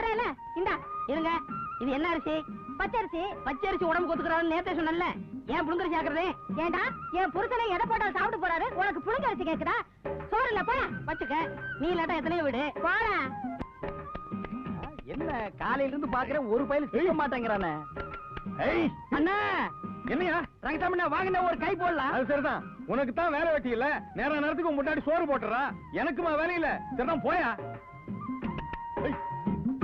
தர்றேல இந்தா இருங்க. இது என்ன அரிசி? பச்சரிசி பச்சரிசி உடம்பு கொத்துக்கிறான்னு நேத்தே சொன்னல ஏன் புழுங்கரிசி ஆக்குறது? ஏண்டா என் புருஷனை எதை போட்டாலும் சாப்பிட்டு போறாரு? உனக்கு புழுங்க அரிசி கேக்குதா? சோறு இல்ல வச்சுக்க. நீ இல்லாட்டா எத்தனையோ வீடு. போடா. என்ன காலையில இருந்து பாக்குறேன் ஒரு பையில செய்ய மாட்டேங்கிறானே. ஏய். அண்ணா. என்னையா? ரங்கசாமி வாங்கின ஒரு கை போடலாம் அது சரிதான். உனக்கு தான் வேலை வெட்டி இல்ல? நேர நேரத்துக்கு முன்னாடி சோறு போட்டுறா. எனக்குமா வேலை இல்ல? சரிதான் போயா?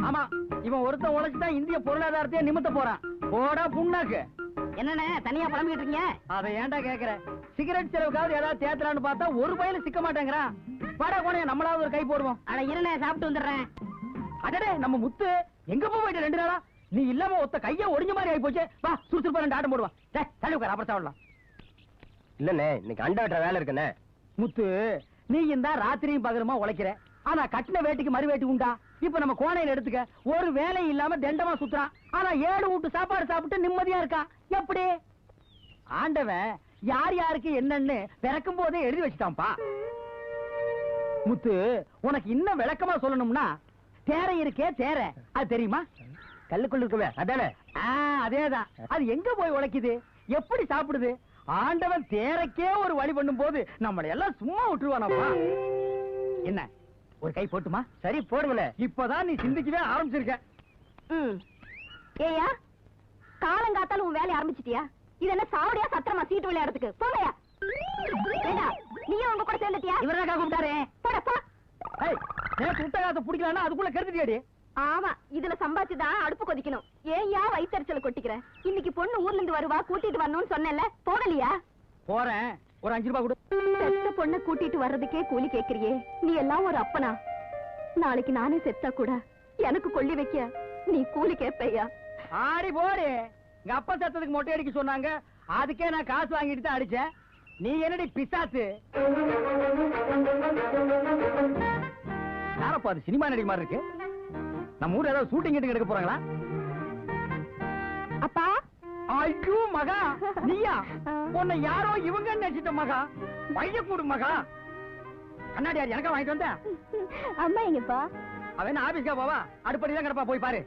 ஆமா இவன் ஒருத்தன் உழைச்சுதான் இந்திய பொருளாதாரத்தையே நிமித்த போறான். போடா புண்ணாக்கு. என்னண்ணே தனியா புலம்பிக்கிட்டு இருக்கீங்க? அதை ஏன்டா கேக்குற? சிகரெட் செலவுக்காவது ஏதாவது தேத்தலான்னு பார்த்தா ஒரு பையில சிக்க மாட்டேங்கிறான். வாடா கோணைய நம்மளாவது ஒரு கை போடுவோம். அட இருண்ணே சாப்பிட்டு வந்துடுறேன். அடடே நம்ம முத்து எங்க போயிட்டு ரெண்டு நாளா? நீ இல்லாம ஒத்த கைய ஒடிஞ்ச மாதிரி ஆயி போச்சு வா சுறுசுறுப்பா ரெண்டு ஆட்டம் போடுவான். டேய், தள்ளி உட்கார் அப்புறம் சாப்பிடலாம். இல்லண்ணே இன்னைக்கு அண்டை வெட்டுற வேலை இருக்குண்ணே. முத்து நீ இந்த ராத்திரியும் பகலுமா உழைக்கிற. ஆனா கட்டின வேட்டிக்கு மறு வேட்டி உண்டா? இப்ப நம்ம கோணையில எடுத்துக்க ஒரு வேலை இல்லாம தண்டமா சுத்துறான். ஆனா ஏழு வீட்டு சாப்பாடு சாப்பிட்டு நிம்மதியா இருக்கான். எப்படி? ஆண்டவன் யார் யாருக்கு என்னன்னு பிறக்கும் போதே எழுதி வச்சுட்டான்ப்பா. முத்து உனக்கு இன்னும் விளக்கமா சொல்லணும்னா தேரை இருக்கே தேர. அது தெரியுமா? கல்லுக்குள்ள இருக்கவே அதானே? அதேதான். அது எங்க போய் உழைக்குது? எப்படி சாப்பிடுது? ஆண்டவன் தேரைக்கே ஒரு வழி பண்ணும் போது நம்மளை எல்லாம் சும்மா விட்டுருவானப்பா. என்ன? ஒரு கை போட்டுமா? சரி போடுங்களே. இப்பதான் நீ சிந்திக்கவே ஆரம்பிச்சிருக்க. ஏயா காலங்காத்தால உன் வேலைய ஆரம்பிச்சிட்டியா? இது என்ன சாவடியா சத்திரமா சீட்டு விளையாடுறதுக்கு? ஏண்டா நீயும் உங்க கூட சேர்ந்துட்டியா? இவரதான் கூப்பிட்டாரு. போட போ. ஏய் நேற்று விட்ட அதுக்குள்ள கருத்துட்டியாடி ஆமா இதுல சம்பாதிச்சுதான் அடுப்பு கொதிக்கணும். ஏன்யா வயித்தறிச்சல கொட்டிக்கிற. இன்னைக்கு பொண்ணு ஊர்ல இருந்து வருவா கூட்டிட்டு வரணும்னு சொன்னேன்ல. போகலையா? போறேன். ஒரு அஞ்சு ரூபாய் கொடு. செத்த பொண்ணை கூட்டிட்டு வர்றதுக்கே கூலி கேக்குறியே. நீ எல்லாம் ஒரு அப்பனா. நாளைக்கு நானே செத்தா கூட எனக்கு கொள்ளி வைக்க நீ கூலி கேப்பையா? ஆடி போடு. எங்க அப்பா சத்தத்துக்கு மொட்டை அடிக்க சொன்னாங்க. அதுக்கே நான் காசு வாங்கிட்டு தான் அடிச்சேன். நீ என்னடி பிசாசு? யாரப்பா அது சினிமா நடிகை மாதிரி இருக்கு? நம்ம ஊர்ல ஏதாவது ஷூட்டிங் எடுக்க போறாங்களா? அப்பா ஐயோ மகா. நீயா? உன்னை யாரோ இவங்க நினைச்சிட்ட மகா. பைய கூடு மகா. கண்ணாடி யார் எனக்கா வாங்கிட்டு வந்த? அம்மா எங்கப்பா? அவன் ஆபீஸ்க்கா போவா? அடுப்படி தான் கிடப்பா போய் பாரு.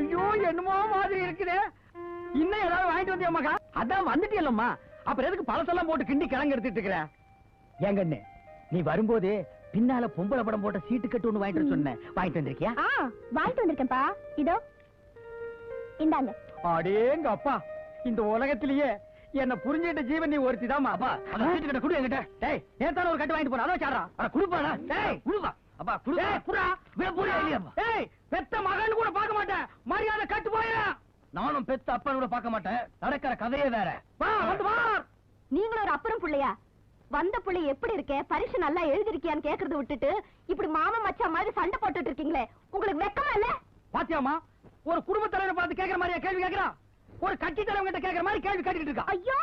ஐயோ என்னமோ மாதிரி இருக்குதே. இன்னும் ஏதாவது வாங்கிட்டு வந்தியா மகா? அதான் வந்துட்டியல்லம்மா. அப்புறம் எதுக்கு பழசெல்லாம் போட்டு கிண்டி கிழங்கு எடுத்துட்டு இருக்கிற? ஏங்கண்ணு நீ வரும்போது பின்னால பொம்பளை படம் போட்ட சீட்டு கட்டு ஒண்ணு வாங்கிட்டு வர சொன்னேன். வாங்கிட்டு வந்திருக்கியா? வாங்கிட்டு வந்திருக்கேன்ப்பா. இதோ. இந்தாங்க. அடேங்க அப்பா. இந்த உலகத்திலேயே என்ன புரிஞ்சிட்ட ஜீவன் நீ ஒருத்தி தாமா அப்பா அந்த சீட்டு கட்ட குடு என்கிட்ட. டேய் நேத்தான ஒரு கட்டு வாங்கிட்டு போறா அதான் சாரா அட குடுப்பாடா. டேய் குடுப்பா. அப்பா குடு டேய் குடா விட புரிய இல்லையாப்பா டேய் பெத்த மகன் கூட பார்க்க மாட்டேன். மரியாதை கட்டு போயா நானும் பெத்த அப்பன் கூட பார்க்க மாட்டேன். நடக்கிற கதையே வேற. வா வந்து வா. நீங்களும் ஒரு அப்புறம் புள்ளையா? வந்த புள்ளை எப்படி இருக்கே? பரிசு நல்லா எழுதிருக்கியான்னு கேக்குறத விட்டுட்டு இப்படி மாமன் மச்சான் மாதிரி சண்டை போட்டுட்டு இருக்கீங்களே உங்களுக்கு வெக்கமா இல்ல? பாத்தியாமா ஒரு குடும்ப தலைவரை பார்த்து கேக்குற மாதிரியா கேள்வி கேக்குறா ஒரு கட்சி தலைவன் கிட்ட கேக்குற மாதிரி கேள்வி கேட்டுக்கிட்டு இருக்கா? ஐயோ!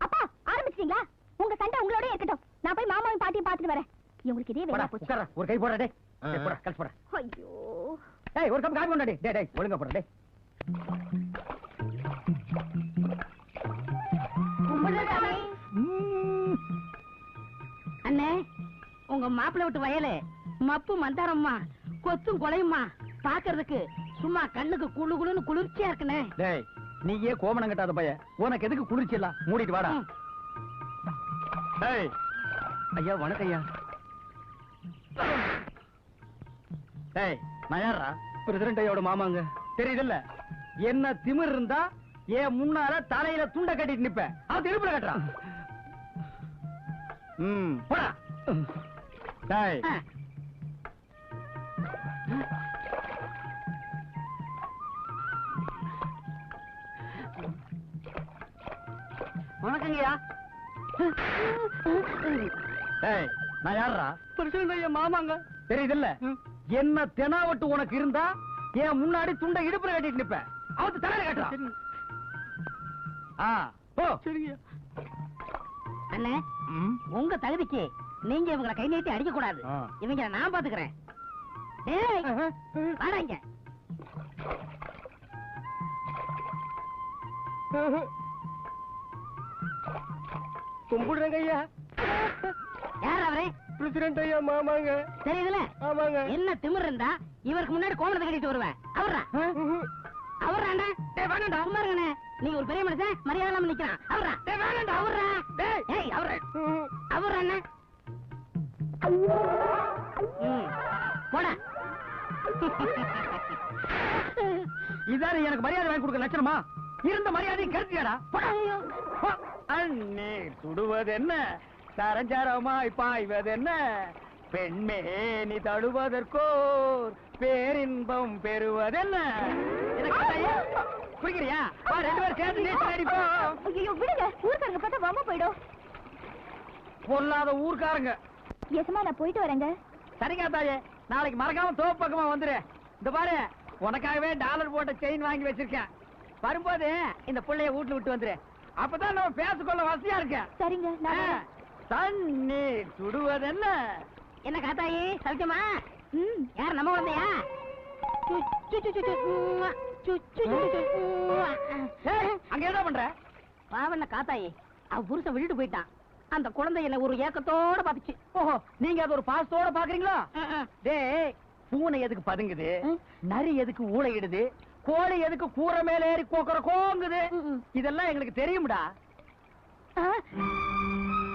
அப்பா ஆரம்பிச்சிட்டீங்களா? உங்க சண்டை உங்களோட இருக்கட்டும். நான் போய் மாமாவையும் பாட்டியும் பாத்துட்டு வரேன். இவங்களுக்கு இதே போடா, வேலை போச்சு. ஒரு கை போடா டேய். போடா கழிச்சு போடா. ஐயோ. டேய் ஒரு கப் காபி கொண்டா டேய். டேய் ஒழுங்கா போடா டேய். அண்ணே உங்க மாப்பிள்ளை விட்டு வயலு. மப்பு மந்தாரம்மா கொத்தும் கொலையுமா பாக்குறதுக்கு சும்மா கண்ணுக்கு குளு குளுன்னு குளிர்ச்சியா இருக்குண்ணே. டேய் நீ ஏன் கோமணம் கட்டாத பைய. உனக்கு எதுக்கு குளிர்ச்சி இல்ல மூடிட்டு வாடா. டேய். ஐயா வணக்கம் ஐயா. டேய் நான் யாரா பிரசிடண்ட் ஐயோட மாமாங்க. தெரியுதுல்ல? என்ன திமிர் இருந்தா ஏன் முன்னால தலையில துண்ட கட்டிட்டு நிப்பேன் அவன் திருப்பில கட்டுறான். ம் போடா. டேய் வணக்கங்கய்யா நான் யாரா பிரசிடண்ட் மாமாங்க. தெரியுதுல்ல? என்ன தெனாவட்டு உனக்கு இருந்தா ஏன் முன்னாடி துண்டை இடுப்புல கட்டிட்டு நிப்பேன் அவத்து தலையில கட்டுறான் ஆ ஓ சரிங்க அண்ணே உங்க தகுதிக்கு நீங்க இவங்களை கை நீட்டி அடிக்க கூடாது ஆ. இவங்களை நான் பாத்துக்கிறேன். கும்பிடுறேங்க ஐயா யார் அவரே? பிரசிடென்ட் ஐயா மாமாங்க தெரியுதுல ஆமாங்க. என்ன திமிர் இருந்தா இவருக்கு முன்னாடி கோமணத்தை கட்டிட்டு வருவேன் அவர்ரா? அவர்றாண்டா டேய் வேணாம்டா சும்மா நீங்க ஒரு பெரிய மனுஷன் மரியாதை இல்லாம நிக்கிறான் அவர்ரா? டேய் வேணாம்டா அவர்ரா? டேய். ஏய் அவர்ரா. அவர்ரா அண்ணா போடா. இதாரு எனக்கு மரியாதை வாங்கி கொடுக்க லட்சணமா? இருந்த மரியாதையும் கெடுத்தியாடா போடா. அண்ணே சுடுவது என்ன சரஞ்சரமாய் பாய்வது என்ன பெண்மே நீ தடுவதற்கோர் பேரின்பம் பெறுவதென்ன? என்ன? குடிக்கிறியா? வா ரெண்டு பேரும் சேர்ந்து நீச்சல் அடிப்போம் ஐயோ விடுங்க. ஊருக்காரங்க பார்த்தா வம்ப போயிடும். பொல்லாத ஊர்க்காரங்க. எசமா நான் போயிட்டு வரேங்க. சரிங்க தாயே. நாளைக்கு மறக்காம தோப்பு பக்கமா வந்துரு. இந்த பாரு உனக்காகவே டாலர் போட்ட செயின் வாங்கி வச்சிருக்கேன். வரும்போது இந்த புள்ளைய வீட்டுல விட்டு வந்துரு. அப்பதான் நம்ம பேசிக்கொள்ள வசதியா இருக்க சரிங்க நான் வரேன். தண்ணீர் சுடுவது என்ன காத்தாயி? சௌக்கியமா? ம் யார் நம்ம வந்தையா ஏய், அங்க என்ன பண்ற? பாவண்ண காத்தாயி அவ புருஷன் விட்டுட்டு போயிட்டான். அந்த குழந்தை என்ன ஒரு ஏக்கத்தோட பாத்துச்சு. ஓஹோ நீங்க அது ஒரு பாசத்தோட பாக்குறீங்களா? டேய் பூனை எதுக்கு பதுங்குது. நரி எதுக்கு ஊளையிடுது? கோழி எதுக்கு கூரை மேல ஏறி கோக்குற கோங்குது. இதெல்லாம் எங்களுக்கு தெரியும்டா.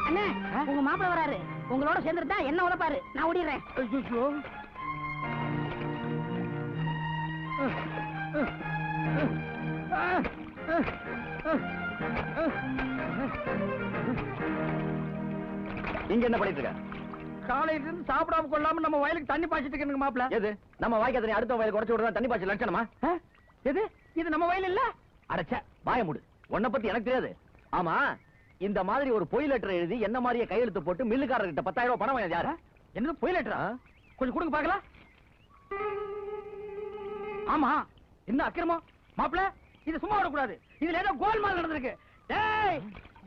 அண்ணே உங்க மாப்பிள்ள வராரு. உங்களோட சேர்ந்துருந்தா என்ன உழப்பாரு? நான் ஓடிடுறேன். ஐயோ இங்க என்ன பண்ணிட்டு இருக்க? காலையில இருந்து சாப்பிடாம கொள்ளாம நம்ம வயலுக்கு தண்ணி பாய்ச்சிட்டு இருக்கணுங்க மாப்பிள. எது? நம்ம வாய்க்க அடுத்த வயலுக்கு உடச்சு விடுறதா தண்ணி பாய்ச்சல் லட்சணமா? எது? இது நம்ம வயல் இல்ல? அடைச்ச வாய மூடு. உன்னை பத்தி எனக்கு தெரியாது. ஆமா இந்த மாதிரி ஒரு பொய் லெட்டர் எழுதி என்ன மாதிரியே கையெழுத்து போட்டு மில்லுக்காரர்கிட்ட பத்தாயிரம் ரூபாய் பணம் வாங்கினது யாரு? என்னது பொய் லெட்டரா கொஞ்சம் கொடுங்க பாக்கலாம் ஆமா என்ன அக்கிரமம்? மாப்பிள இது சும்மா விடக்கூடாது. இதுல ஏதோ கோல்மால் நடந்திருக்கு. டேய்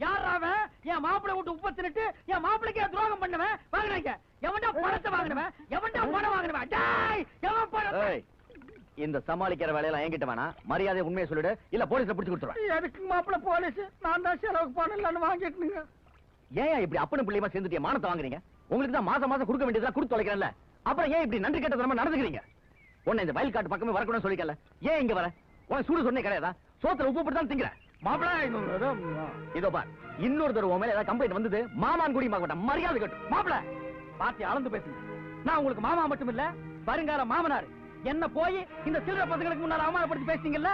யார் அவன்? என் மாப்பிளை விட்டு உப்ப தின்னுட்டு என் மாப்பிளைக்கே துரோகம் பண்ணவன். வாங்கினாங்க. எவன்டா பணத்தை வாங்கினவன்? எவன்டா பணம் வாங்கினவன்? டேய் எவன் பணத்தை? இந்த சமாளிக்கிற வேலையெல்லாம் என்கிட்ட வேணாம். மரியாதை உண்மையை சொல்லிடு. இல்ல போலீஸ்ல பிடிச்சு கொடுத்துருவேன். எதுக்கு மாப்பிள போலீஸ். நான் தான் செலவுக்கு பணம் வாங்கிட்டுங்க ஏன் இப்படி அப்பனும் பிள்ளையமா சேர்ந்துட்டு என் மானத்தை வாங்குறீங்க? உங்களுக்கு தான் மாசம் மாசம் கொடுக்க வேண்டியதெல்லாம் கொடுத்து தொலைக்கிறேன்ல. அப்புறம் ஏன் இப்படி நன்றி கெட்டதனமா நடந்துக்கிறீங்க? உன்னை இந்த வயல் காட்டு பக்கமே வரக்கூடாதுன்னு சொல்லிக்கல ஏன் இங்க வர? உனக்கு சூடு சொன்னே கிடையாதா? சோத்துல உப்பு போட்டு தான் திங்கிற. மாப்பிள இதோ பார். இன்னொரு தடவை மேல ஏதாவது கம்ப்ளைண்ட் வந்தது மாமான் குடி மாட்டேன். மரியாதை கட்டும் மாப்பிள பாத்தி அளந்து பேசுங்க. நான் உங்களுக்கு மாமா மட்டும் இல்ல வருங்கால மாமனார். என்ன போய் இந்த சில்லற பசங்களுக்கு முன்னால அவமானப்படுத்தி பேசுறீங்கல்ல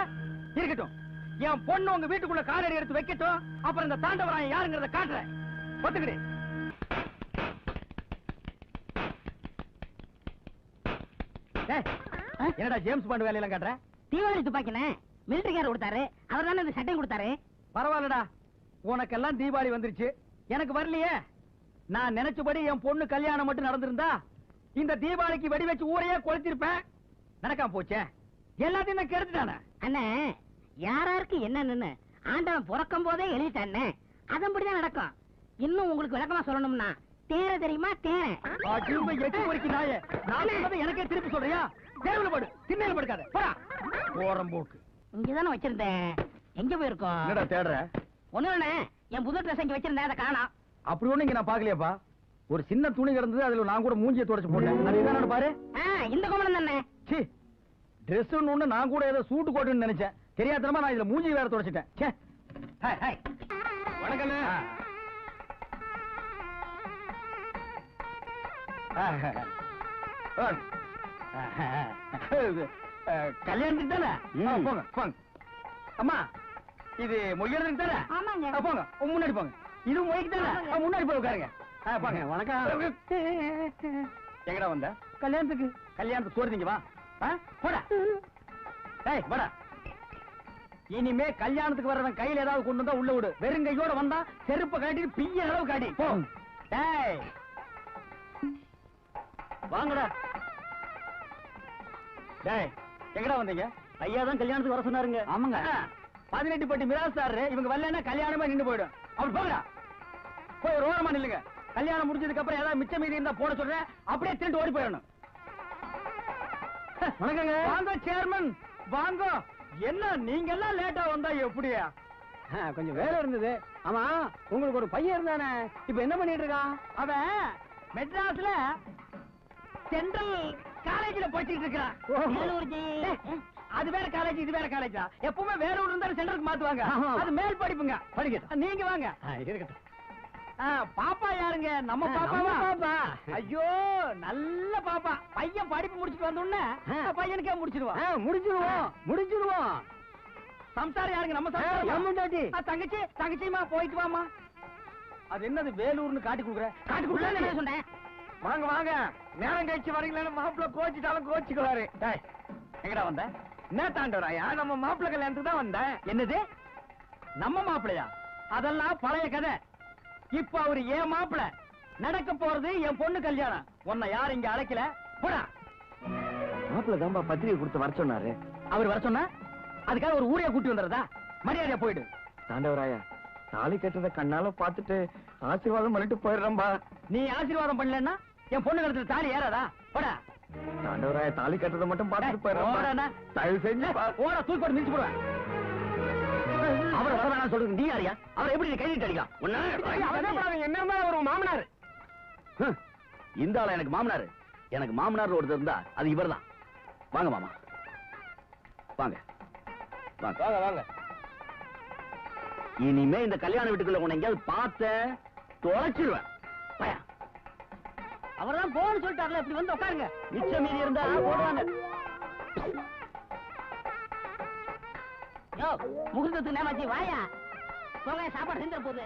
இருக்கட்டும். என் பொண்ணு உங்க வீட்டுக்குள்ள காலடி எடுத்து வைக்கட்டும். அப்புறம் இந்த தாண்டவராயன் யாருங்கிறத காட்டுறேன். ஒத்துக்கிடு. என்னடா ஜேம்ஸ் பாண்ட் வேலையெல்லாம் காட்டுற? தீபாவளி துப்பாக்கினே மிலிட்டரிக்காரர் கொடுத்தாரு. அவர் தானே இந்த சட்டையும் கொடுத்தாரு. பரவாயில்லடா. உனக்கெல்லாம் தீபாவளி வந்துருச்சு. எனக்கு வரலையே. நான் நினைச்சபடி என் பொண்ணு கல்யாணம் மட்டும் நடந்திருந்தா இந்த தீபாவளிக்கு வெடி வச்சு ஊரையே கொளுத்திருப்பேன். நடக்காம போச்சே? எல்லாத்தையும் நான் கெடுத்துட்டானே? அண்ணே யாராருக்கு என்னன்னு ஆண்டவன் பிறக்கும் போதே எழுதிட்டானே? அதன்படிதான் நடக்கும். இன்னும் உங்களுக்கு விளக்கமா சொல்லணும்னா தேர தெரியுமா? தேர எனக்கே திருப்பி சொல்றியா? தேர்வுல படு. திண்ணையில படுக்காத. போடா. ஓரம் போக்கு இங்கதானே வச்சிருந்தேன். எங்க போயிருக்கோம்? என்னடா தேடுற? ஒண்ணும் இல்லண்ணே. என் புது ட்ரெஸ் இங்க வச்சிருந்தேன். அதை காணோம். அப்படி ஒண்ணு இங்க நான் பாக்கலையாப்பா ஒரு சின்ன துணி கிடந்தது அதுல நான் கூட மூஞ்சியை தொடச்சு போட்டேன். அது என்னன்னு பாரு. இந்த கோமலம் தானே. சி ட்ரெஸ் ஒண்ணு நான் கூட ஏதோ சூட்டு கோட்டுன்னு நினைச்சேன். தெரியாதனமா நான் இதுல மூஞ்சி வேற தொடச்சிட்டேன். ச்சே. ஹாய் ஹாய் வணக்கண்ணே கல்யாணத்துக்கு தானே? போங்க போங்க. அம்மா இது மொய்யறதுக்கு தானே? ஆமாங்க. ஆ, போங்க. முன்னாடி போங்க. இது மொய்க்கு தானே? முன்னாடி போய் உட்காருங்க. போங்க. வணக்கம். எங்கடா வந்த? கல்யாணத்துக்கு. கல்யாணத்துக்கு சோறு திங்க வா போடா. இனிமே கல்யாணத்துக்கு வர்றவன் கையில ஏதாவது கொண்டு வந்தா உள்ள விடு. வெறும் கையோட வந்தா செருப்ப காட்டிட்டு பிய்ய அளவு காட்டி. போ. வாங்கடா. டேய் எங்கடா வந்தீங்க? ஐயா தான் கல்யாணத்துக்கு வர சொன்னாருங்க. ஆமாங்க. பதினெட்டு பட்டி மிராஸ்தாரு இவங்க வரலன்னா கல்யாணமா நின்னு போயிடும். அப்படி போங்கடா. போய் ஒரு ஓரமா நில்லுங்க. கல்யாணம் முடிஞ்சதுக்கு அப்புறம் ஏதாவது மிச்சம் மீதி இருந்தா போட சொல்றேன். அப்படியே திருட்டு ஓடி போயிடணும். வணக்கங்க. வாங்க சேர்மன் வாங்க. என்ன நீங்க எல்லாம் லேட்டா வந்தா எப்படியா? கொஞ்சம் வேலை இருந்தது. ஆமா உங்களுக்கு ஒரு பையன் இருந்தானே. இப்ப என்ன பண்ணிட்டு இருக்கான்? அவன் மெட்ராஸ்ல சென்ட்ரல் காலேஜ்ல படிச்சிட்டு வேலூர். டேய், அது வேற காலேஜ் இது வேற காலேஜா எப்பவுமே வேற ஊர் இருந்தாலும் சென்டருக்கு மாத்துவாங்க. அது மேல் படிப்புங்க. படிக்கட்டும். நீங்க வாங்க. இருக்கட்டும். பாப்பா யாருங்க? நம்ம பாப்பாவா பாப்பா. ஐயோ நல்ல பாப்பா. பையன் படிப்பு முடிச்சிட்டு வந்த உடனே ஆ. பையனுக்கே முடிச்சிருவான். முடிச்சிருவோம் முடிச்சிருவோம். சம்சாரம் யாருங்க? நம்ம சம்சாரம். தங்கச்சி தங்கச்சிமா போயிட்டு வாமா அது என்னது வேலூர்னு காட்டி கொடுக்குற? காட்டி என்ன சொன்னேன். வாங்க வாங்க. நேரம் கழிச்சு வரீங்களா மாப்பிள்ள கோச்சிட்டாலும் கோச்சிக்குவாரு. எங்கடா வந்த? என்ன தாண்டவராயா நம்ம மாப்பிள்ள கல்யாணத்துக்கு தான் வந்தேன் என்னது? நம்ம மாப்பிளையா அதெல்லாம் பழைய கதை. இப்ப அவரு ஏன் மாப்பிள. நடக்க போறது என் பொண்ணு கல்யாணம். உன்னை யாரும் இங்க அழைக்கல? போடா. மாப்பிள்ள தான்பா பத்திரிகை கொடுத்து வர சொன்னாரு. அவர் வர சொன்னா? அதுக்காக ஒரு ஊரே கூட்டி வந்துடுறதா? மரியாதையா போயிடு. தாண்டவராயா தாலி கட்டுறத கண்ணால பாத்துட்டு ஆசீர்வாதம் பண்ணிட்டு போயிடுறேன்பா. நீ ஆசீர்வாதம் பண்ணலன்னா என் பொண்ணு கழுத்துல தாலி ஏறாதா? போடா. தாண்டவராயா தாலி கட்டுறத மட்டும் பாத்துட்டு போடா. போயிடுறேன்பா. தயவு செஞ்சு. ஓட தூக்கி போட்டு மிதிச்சு போடுவேன். அவரை வர வேணாம் சொல்றது நீ யாரியா அவரை எப்படி கை நீட்டி அடிக்கலாம்? என்ன ஒரு மாமனார்? இந்த ஆளா எனக்கு மாமனாரு? எனக்கு மாமனார் ஒருத்தர் இருந்தா அது இவர்தான். வாங்க மாமா. வாங்க. வாங்க. வாங்க இனிமே இந்த கல்யாண வீட்டுக்குள்ள உன்னை எங்கேயாவது பார்த்தேன் தொலைச்சிருவேன். அவர்தான் போன்னு சொல்லிட்டார்ல இப்படி வந்து உட்காருங்க. மிச்சம் மீறி இருந்தா போடுவாங்க. யோ முகூர்த்தத்துக்கு நேமாச்சு வாயா. போங்க சாப்பாடு செஞ்சிட போகுது.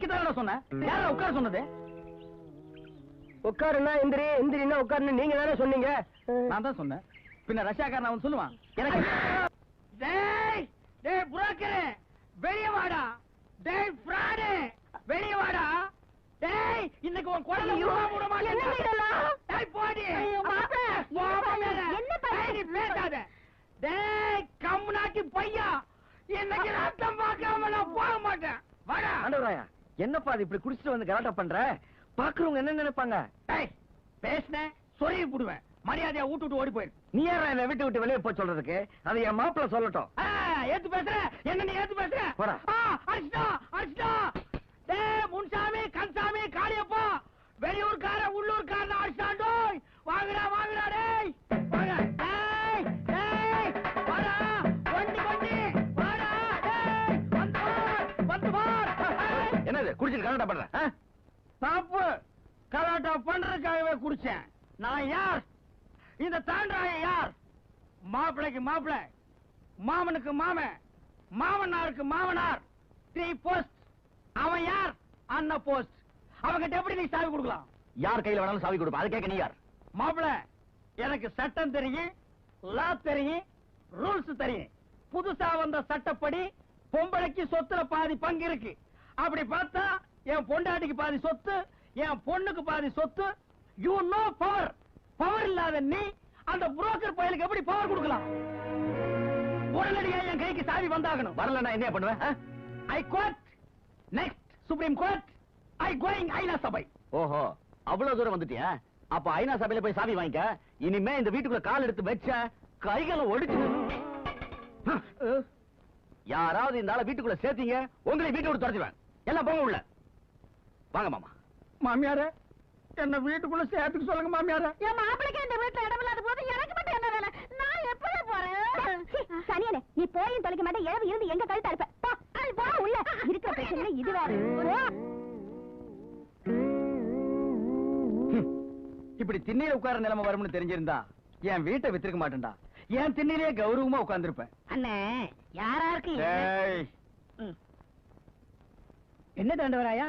சொன்னேன் யாரா உட்கார சொன்னது? உட்காருன்னா எந்திரி எந்திரின்னா உட்காருன்னு நீங்க தானே சொன்னீங்க. நான் தான் சொன்னேன். பின்ன ரஷ்யாக்காரன் அவன் சொல்லுவான். எனக்கு டேய் டேய் புரோக்கரே வெளிய வாடா. டேய் ஃப்ராடு வெளிய வாடா. டேய் இன்னைக்கு உன் ஐயோ, விட விட மாட்டேன் என்னங்க இதெல்லாம்? டேய் போடி. ஐயோ. என்ன பண்ண- நீ பேசாத. டேய் பையா. இன்னைக்கு ரத்தம் பார்க்காம நான் போக மாட்டேன். வாடா. ஆண்டவராயா என்னப்பா அது இப்படி குடிச்சிட்டு வந்து கலாட்டா பண்ற? பாக்குறவங்க என்ன நினைப்பாங்க? பேசுனேன் சொருகி புடுவேன். மரியாதையா வீட்டு விட்டு ஓடி போயிரு. நீ யாரா என்ன வீட்டு விட்டு வெளியே போய் சொல்றதுக்கு? அது என் மாப்பிள்ள சொல்லட்டும். ஏத்து பேசுற. என்ன நீ ஏத்து பேசுற? போடா. அடிச்சிட்டா அடிச்சிட்டா டேய் முன்சாமி கன்சாமி காளியப்பா. வெளியூர்கார உள்ளூர்கார அடிச்சாண்டோய் கலாட்டா பண்ற? தப்பு கலாட்டா பண்றதுக்காகவே குடிச்சேன். நான் யார்? இந்த தாண்டாய யார்? மாப்பிளைக்கு மாப்பிளை மாமனுக்கு மாமன் மாமனாருக்கு மாமனார். த்ரீ போஸ்ட் அவன் யார்? அண்ண போஸ்ட் அவங்கிட்ட எப்படி நீ சாவி கொடுக்கலாம்? யார் கையில வேணாலும் சாவி கொடுப்பா. அது கேட்க நீ யார்? மாப்பிள எனக்கு சட்டம் தெரியும் லா தெரியும் ரூல்ஸ் தெரியும். புதுசா வந்த சட்டப்படி பொம்பளைக்கு சொத்துல பாதி பங்கு இருக்கு. அப்படி பார்த்தா என் பொண்டாட்டிக்கு பாதி சொத்து என் பொண்ணுக்கு பாதி சொத்து. யூ நோ பவர் பவர் இல்லாத நீ அந்த புரோக்கர் பயலுக்கு எப்படி பவர் கொடுக்கலாம்? உடனடியா என் கைக்கு சாவி வந்தாகணும். வரலன்னா என்ன பண்ணுவேன்? I court next supreme court I going ஐநா சபை ஓஹோ அவ்வளவு தூரம் வந்துட்டியா? அப்ப ஐநா சபையில போய் சாவி வாங்கிக்க. இனிமே இந்த வீட்டுக்குள்ள கால் எடுத்து வச்ச கைகளை ஒடிச்சு. யாராவது இந்த ஆளை வீட்டுக்குள்ள சேர்த்தீங்க உங்களை வீட்டை விட்டு துரத்துவேன் எல்லாம் போங்க உள்ள. வாங்க மாமா. மாமியாரே என்ன வீட்டுக்குள்ள சேர்த்துக்க சொல்லுங்க மாமியாரே. என் மாப்பிளைக்கு இந்த வீட்டுல இடம் இல்லாத போது எனக்கு மட்டும் என்ன வேலை? நான் சனியனே நீ போயும் தொலைக்க மாட்டே இழவு இருந்து எங்க கழுத்தா இருப்ப? போ, உள்ள. இருக்கிற பிரச்சனை இது வேற. இப்படி திண்ணையில உட்கார நிலைமை வரும்னு தெரிஞ்சிருந்தா என் வீட்டை வித்திருக்க மாட்டேன்டா. என் திண்ணையிலேயே கௌரவமா உட்கார்ந்திருப்பேன். அண்ணே யாராருக்கு டேய், என்ன தாண்டவராயா?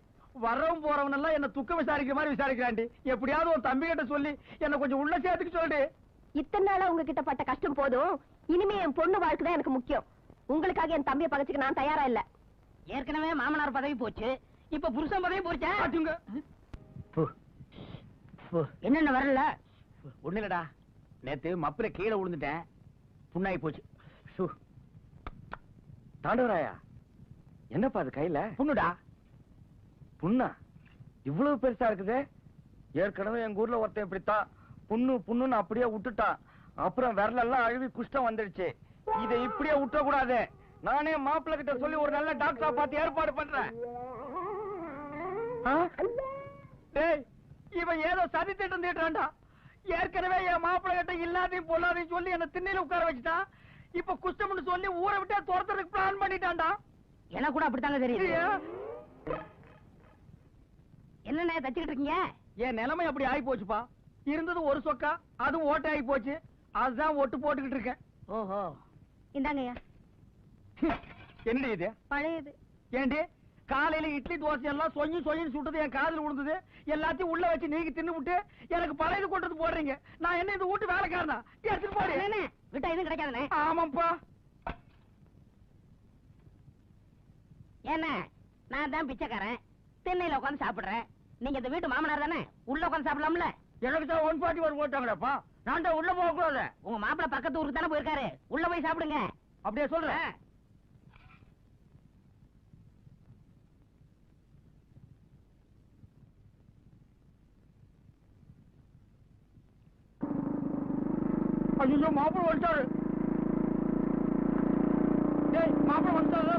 வர்றவன் போறவன் எல்லாம் என்ன துக்க விசாரிக்கிற மாதிரி விசாரிக்கிறாண்டி எப்படியாவது ஒரு தம்பி கிட்ட சொல்லி என்ன கொஞ்சம் உள்ள சேர்த்துக்க சொல்லுடி. இத்தனை நாளா உங்ககிட்ட பட்ட கஷ்டம் போதும். இனிமே என் பொண்ணு வாழ்க்கை தான் எனக்கு முக்கியம். உங்களுக்காக என் தம்பியை பகச்சுக்க நான் தயாரா இல்ல. ஏற்கனவே மாமனார் பதவி போச்சு. இப்ப புருஷன் பதவி போச்சா? என்னென்ன வரல? ஒண்ணு இல்லடா. நேத்து மப்பில கீழே விழுந்துட்டேன். புண்ணாகி போச்சு. சு. தாண்டவராயா? என்னப்பா அது கையில? புண்ணுடா. புண்ணா? இவ்வளவு பெருசா இருக்குது? ஏற்கனவே எங்க ஊர்ல ஒருத்தன் இப்படித்தான். புண்ணு புண்ணுன்னு அப்படியே விட்டுட்டான் அப்புறம் விரலெல்லாம் அழுவி குஷ்டம் வந்துடுச்சு. இதை இப்படியே விட்ட கூடாது நானே மாப்பிள்ளை கிட்ட சொல்லி ஒரு நல்ல டாக்டரா பார்த்து ஏற்பாடு பண்றேன். இவன் ஏதோ சதி திட்டம் தீட்டுறான்டா. ஏற்கனவே என் மாப்பிள்ளை கிட்ட இல்லாதையும் பொல்லாதையும் சொல்லி என்ன திண்ணையில உட்கார வச்சுட்டான். இப்ப குஷ்டம்னு சொல்லி ஊரை விட்டே துரத்துறதுக்கு பிளான் பண்ணிட்டான்டா. எனக்கு கூட அப்படித்தாங்க தெரியுது. என்னண்ணே தச்சுக்கிட்டு இருக்கீங்க? என் நிலைமை அப்படி ஆகி போச்சுப்பா. இருந்தது ஒரு சொக்கா அதுவும் ஓட்டை ஆகி போச்சு. அதுதான் ஒட்டு போட்டுக்கிட்டு இருக்கேன். ஓஹோ. இந்தாங்கய்யா. என்னடி இது? பழையது. ஏண்டி? காலையில இட்லி தோசை எல்லாம் சொங்கி சொங்கி சுட்டது என் காதுல விழுந்தது எல்லாத்தையும் உள்ள வச்சு நீங்க தின்னு விட்டு எனக்கு பழையது கொண்டு போடுறீங்க. நான் என்ன இந்த வீட்டு வேலைக்காரனா? எடுத்துட்டு போடு. விட்டா எதுவும் கிடைக்காதுண்ணே. ஆமாப்பா என்ன நான் தான் பிச்சைக்காரன். திண்ணையில உட்காந்து சாப்பிடுறேன். நீங்க இந்த வீட்டு மாமனார் தானே? உள்ள உட்காந்து சாப்பிடலாம்ல? எனக்கு தான் ஒன் பார்ட்டி ஒரு போட்டாங்கடாப்பா நான் தான் உள்ள போக கூடாது உங்க மாப்பிள பக்கத்து ஊருக்கு தானே போயிருக்காரு. உள்ள போய் சாப்பிடுங்க. அப்படியே சொல்றேன். ஐயோ மாப்பிள்ள வந்துட்டாரு. டேய் மாப்பிள்ள வந்துட்டாரு?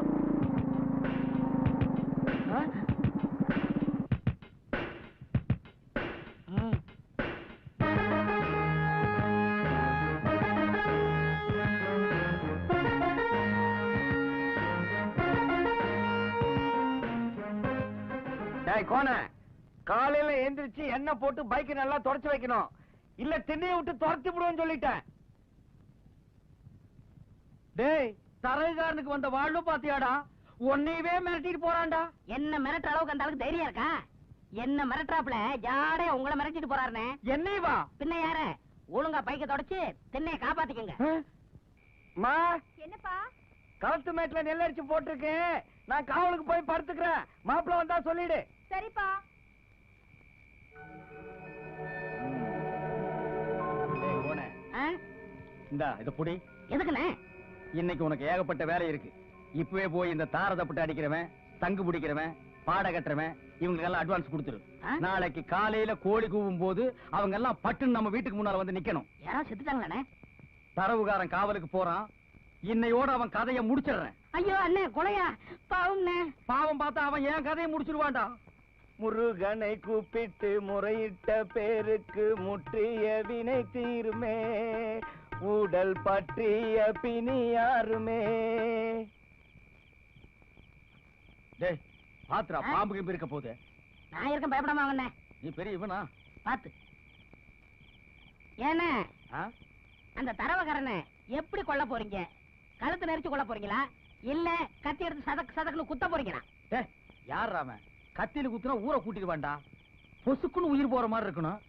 கோன. காலையில எந்திரிச்சு எண்ணெய் போட்டு பைக் நல்லா தொடச்சு வைக்கணும். இல்ல திண்ணையை விட்டு துரத்தி விடுவேன்னு சொல்லிட்டேன். டேய் தரகுகாரனுக்கு வந்த வாழ்வு பாத்தியாடா? உன்னையவே மிரட்டிட்டு போறான்டா. என்ன மிரட்டுற அளவுக்கு அந்த அளவுக்கு தைரியம் இருக்கா? என்ன மிரட்டுறாப்புல? ஜாடையா உங்களை மிரட்டிட்டு போறாருண்ணே என்னை வா பின்ன யாரு? ஒழுங்கா பைக்க தொடச்சு திண்ணைய காப்பாத்திக்கங்க. மா? என்னப்பா? களத்து மேட்ல நெல்லரிச்சு போட்டிருக்கேன். நான் காவலுக்கு போய் படுத்துக்கிறேன். மாப்பிள்ள வந்தா சொல்லிடு. சரிப்பா? இந்தா இத புடி. எதுக்குண்ணே? இன்னைக்கு உனக்கு ஏகப்பட்ட வேலை இருக்கு. இப்பவே போய் இந்த தாரதப்பட்டு அடிக்கிறவன் தங்கு பிடிக்கிறவன் பாட கட்டுறவன் இவங்க எல்லாம் அட்வான்ஸ் கொடுத்துரு? நாளைக்கு காலையில கோழி கூவும் போது அவங்க எல்லாம் பட்டுன்னு நம்ம வீட்டுக்கு முன்னால வந்து நிக்கணும். யாராவது செத்துட்டாங்களாண்ணே? தரவுகாரன் காவலுக்கு போறான். இன்னையோட அவன் கதையை முடிச்சிடுறேன். ஐயோ அண்ணே கொலையா? பாவம்ண்ணே. பாவம் பார்த்தா அவன் என் கதையை முடிச்சிருவான்டா? முருகனை கூப்பிட்டு முறையிட்ட பேருக்கு முற்றிய வினை தீருமே. உடல் பற்றிய பிணி யாருமே. டேய் பாத்துரா? பாம்பு கிம்பு இருக்க போகுது. நான் இருக்கேன் பயப்படாம வாங்கண்ணே நீ பெரிய இவனா? பாத்து. ஏண்ணே? அந்த தரவக்காரனை எப்படி கொல்ல போறீங்க? கழுத்து நெரிச்சு கொல்ல போறீங்களா? இல்ல கத்தி எடுத்து சதக் சதக்குன்னு குத்த போறீங்களா? யார் அவன்? கத்தியில குத்துனா ஊரை கூட்டிடுவான்டா பொசுக்குன்னு உயிர் போற மாதிரி இருக்கணும்.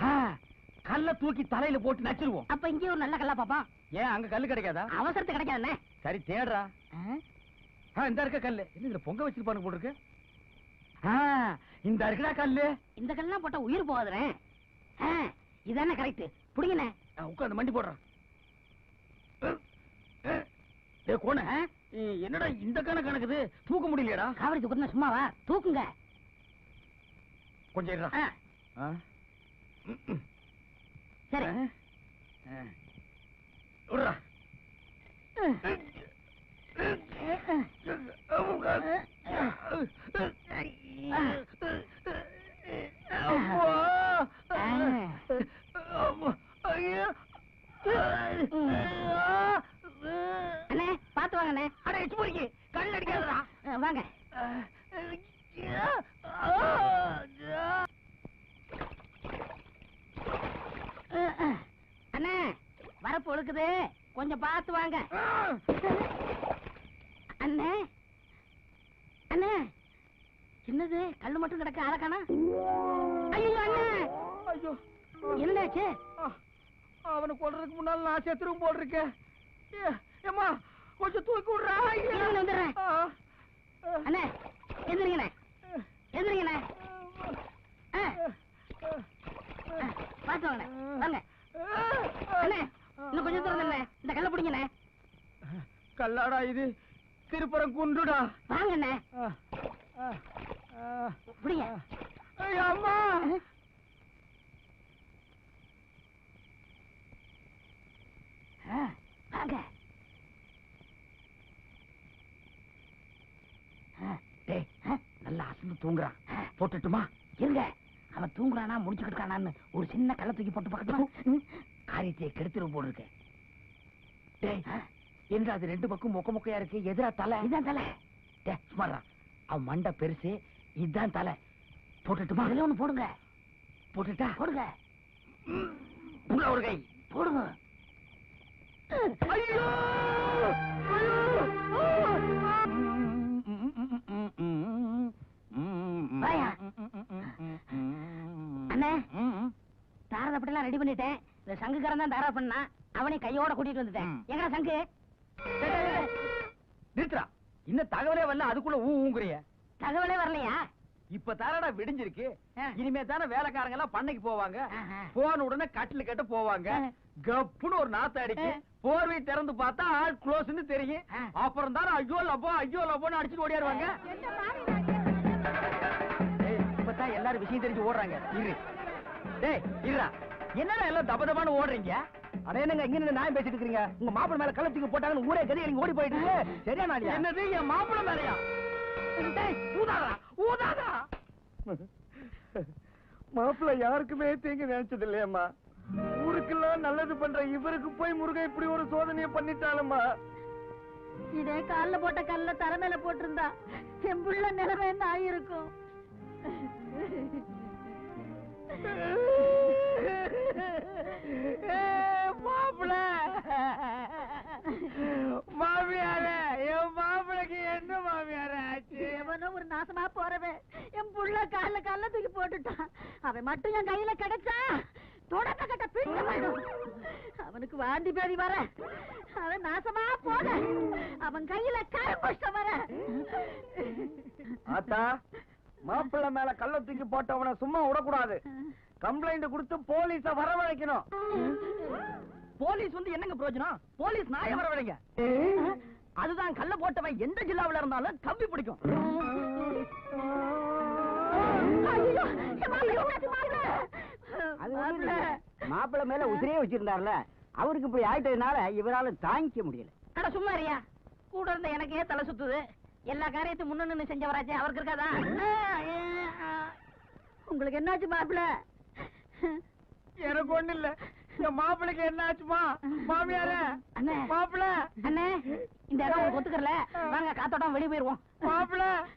ஆ, கல்ல தூக்கி தலையில போட்டு நச்சிருவோம். அப்ப இங்கே ஒரு நல்ல கல்லா பாப்பா. ஏன் அங்க கல்லு கிடைக்காதா? அவசரத்துக்கு கிடைக்காதுண்ணே சரி தேடுறா. ஆ, இந்த இருக்க கல்லு. என்ன இதுல பொங்க வச்சிருப்பானு போட்டுருக்கு? ஆ, இந்த இருக்குடா கல்லு. இந்த கல்லாம் போட்டா உயிர் போகாதுண்ணே. ஆ, இதானே கரெக்ட் புடிங்கண்ணே உட்காந்து மண்டி போடுறான் ஏ கோண. என்னடா இந்த கணக்கு கணக்குது தூக்க முடியலையடா. காவடி தூக்குறது சும்மாவா? தூக்குங்க. கொஞ்சம் இருடா. சரி. விட்றா. அம்மா. ஐயா. அண்ணே. பாத்து வாங்கண்ணே. அட, எச்சு பொறுக்கி. கல் அடிக்காதடா. வாங்க. அண்ணே வரப்பு ஒழுக்குது. கொஞ்சம் பார்த்து வாங்க. அண்ணே. அண்ணே. என்னது? கல்லு மட்டும் கிடக்கு அழகானா ஐயோ அண்ணே. ஐயோ. என்னாச்சு? அவனை கொல்றதுக்கு முன்னால நான் செத்துரும் போல் ஏம்மா கொஞ்சம் தூக்கி விடுறா. வந்துடுறேன். அண்ணே எந்திரிங்கண்ணே. எந்திரிங்கண்ணே. பார்த்து வாங்கண்ணே வாங்க. அண்ணே இன்னும் கொஞ்சம் தூரம் தானே இந்த கல்லை பிடிங்கண்ணே. கல்லாடா இது. திருப்பரம் குண்டுடா வாங்கண்ணே. பிடிங்க. அம்மா. ஆ, டேய் நல்லா அசந்து தூங்குறான். போட்டுட்டுமா? இருங்க. அவன் தூங்குறானா முடிச்சுக்கிட்டு இருக்கானான்னு ஒரு சின்ன கல்லை தூக்கி போட்டு பார்க்கட்டுமா காரியத்தை இருக்கு. டேய் என்ன அது ரெண்டு பக்கம் மொக்க மொக்கையா இருக்கு? எதிரா தலை? இதான் தலை. சும்மாடா. அவன் மண்டை பெருசு. இதுதான் தலை. போட்டுட்டுமா? அதுல ஒண்ணு போடுங்க. போட்டுட்டா? போடுங்க. உள்ள ஒரு கை. போடுங்க. தாரதப்பட்டெல்லாம் ரெடி பண்ணிட்டேன். இந்த சங்குக்காரன் தான் தாரா பண்ணா அவனை கையோட கூட்டிட்டு வந்துட்டேன். எங்கடா சங்கு? நிறுத்துறா இன்னும் தகவலே வரல அதுக்குள்ள ஊ ஊங்குறிய. தகவலே வரலையா? இப்ப தானடா விடிஞ்சிருக்கு. இனிமே தானே வேலைக்காரங்க எல்லாம் பண்ணைக்கு போவாங்க. போன உடனே கட்டில் கட்ட போவாங்க. கப்புன்னு ஒரு நாத்த அடிக்கு. போர்வை திறந்து பார்த்தா ஆள் க்ளோஸ்னு தெரியும். அப்புறம் தானே ஐயோ லப்போ ஐயோ லப்போன்னு அடிச்சுட்டு ஓடியாருவாங்க. டேய், இப்பதான் எல்லாரும் விஷயம் தெரிஞ்சு ஓடுறாங்க. இரு. டேய் இருடா. என்னடா எல்லாம் தப தபான்னு ஓடுறீங்க? அட என்னங்க இங்க நின்னு நான் பேசிட்டு இருக்கீங்க உங்க மாப்பிள மேல கள்ளத்துக்கு போட்டாங்கன்னு ஊரே கதி நீங்க ஓடி போயிட்டு. சரியா நாடியா என்னது என் மேலயா? டேய், ஊதாதா ஊதாதா மாப்பிள யாருக்குமே தீங்கு நினைச்சது இல்லையம்மா ஊருக்கெல்லாம் நல்லது பண்ற இவருக்கு போய் முருகன் இப்படி ஒரு சோதனையை பண்ணிட்டாலும்மா இதே கால்ல போட்ட கல்ல தரை மேல போட்டிருந்தா என் புள்ள நிலைமை என்ன ஆயிருக்கும்? மாப்பிள! மாமியார என் மாப்பிளைக்கு என்ன மாமியார ஆச்சு? எவனோ ஒரு நாசமா போறவன். என் புள்ள கால்ல கால்ல தூக்கி போட்டுட்டான். அவன் மட்டும் என் கையில கிடைச்சா தொடக்க கட்ட பிடிக்க மாட்டோம். அவனுக்கு வாந்தி பேதி வர. அவன் நாசமா போக. அவன் கையில கரும்புஷ்டம் வர. ஆத்தா மாப்பிள்ளை மேல கள்ள தூக்கி போட்டவன சும்மா விடக்கூடாது. கம்ப்ளைண்ட் கொடுத்து போலீஸ வரவழைக்கணும். போலீஸ் வந்து என்னங்க பிரயோஜனம்? போலீஸ் நாய வரவழைங்க. அதுதான் கள்ள போட்டவன் எந்த ஜில்லாவுல இருந்தாலும் கம்பி பிடிக்கும். மாப்பிள்ளை? மாப்பிள்ளை. மாப்பிள்ளை மேல உசிரியே வச்சிருந்தாருல. அவருக்கு இப்படி ஆயிட்டதுனால இவரால தாங்கிக்க முடியல. அட சும்மா இருயா கூட இருந்த எனக்கே தலை சுத்துது. எல்லா காரியத்தையும் முன்ன நின்னு செஞ்சவராச்சே அவருக்கு இருக்காதா? உங்களுக்கு என்னாச்சு மாப்பிள்ள? எனக்கு ஒண்ணு இல்ல. என் மாப்பிளைக்கு என்ன ஆச்சுமா மாமியார அண்ணே. மாப்பிள. அண்ணே இந்த இடம் ஒத்துக்கறல. வாங்க காத்தோட்டம் வெளியே போயிருவோம். மாப்பிள.